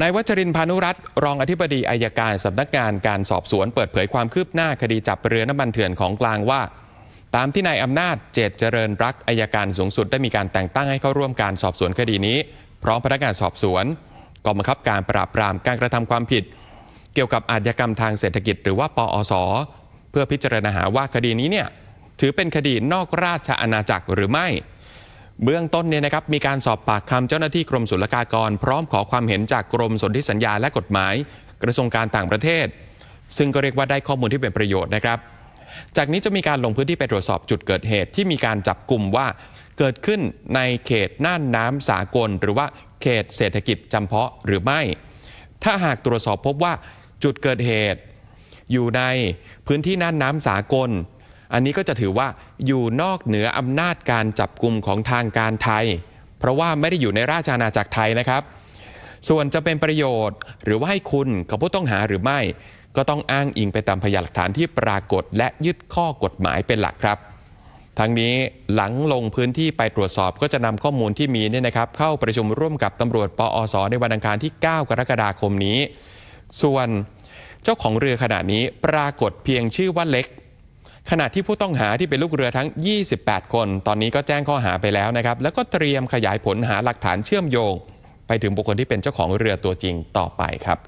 นายวัชรินพานุรัตน์รองอธิบดีอายการสำนักงานการสอบสวนเปิดเผยความคืบหน้าคดีจับเรือน้ำมันเถื่อนของกลางว่า ตามที่นายอำนาจเจตเจริญรักอายการสูงสุดได้มีการแต่งตั้งให้เข้าร่วมการสอบสวนคดีนี้ พร้อมพนักงานสอบสวนกองบังคับการปราบปรามการกระทำความผิด เกี่ยวกับอาชญากรรมทางเศรษฐกิจ หรือว่าปอสเพื่อพิจารณาหาว่าคดีนี้เนี่ยถือเป็นคดีนอกราชอาณาจักรหรือไม่ เบื้องต้นเนี่ยนะครับมีการสอบปากคำเจ้าหน้าที่กรมศุลกากร พร้อมขอความเห็นจากกรมสนธิสัญญาและกฎหมาย กระทรวงการต่างประเทศ ซึ่งก็เรียกว่าได้ข้อมูลที่เป็นประโยชน์นะครับ จากนี้จะมีการลงพื้นที่ไปตรวจสอบจุดเกิดเหตุที่มีการจับกลุ่มว่าเกิดขึ้นในเขตน่านน้ำสากล หรือว่าเขตเศรษฐกิจจำเพาะหรือไม่ ถ้าหากตรวจสอบพบว่าจุดเกิดเหตุ อยู่ในพื้นที่น่านน้ำสากล อันนี้ก็จะถือว่าอยู่นอกเหนืออำนาจการจับกลุ่มของทางการไทย เพราะว่าไม่ได้อยู่ในราชอาณาจักรไทยนะครับ ส่วนจะเป็นประโยชน์ หรือว่าให้คุณกับผู้ต้องหาหรือไม่ ก็ต้องอ้างอิงไปตามพยานหลักฐานที่ปรากฏและยึดข้อกฎหมายเป็นหลักครับทั้งนี้หลังลงพื้นที่ไปตรวจสอบก็จะนำข้อมูลที่มีเนี่ยนะครับ เข้าประชุมร่วมกับตำรวจปอสในวันอังคารที่ 9 กรกฎาคมนี้ ส่วนเจ้าของเรือขณะนี้ปรากฏเพียงชื่อว่าเล็ก ขณะที่ผู้ต้องหาที่เป็นลูกเรือทั้ง 28 คน ตอนนี้ก็แจ้งข้อหาไปแล้วนะครับ แล้วก็เตรียมขยายผลหาหลักฐานเชื่อมโยง ไปถึงบุคคลที่เป็นเจ้าของเรือตัวจริงต่อไปครับ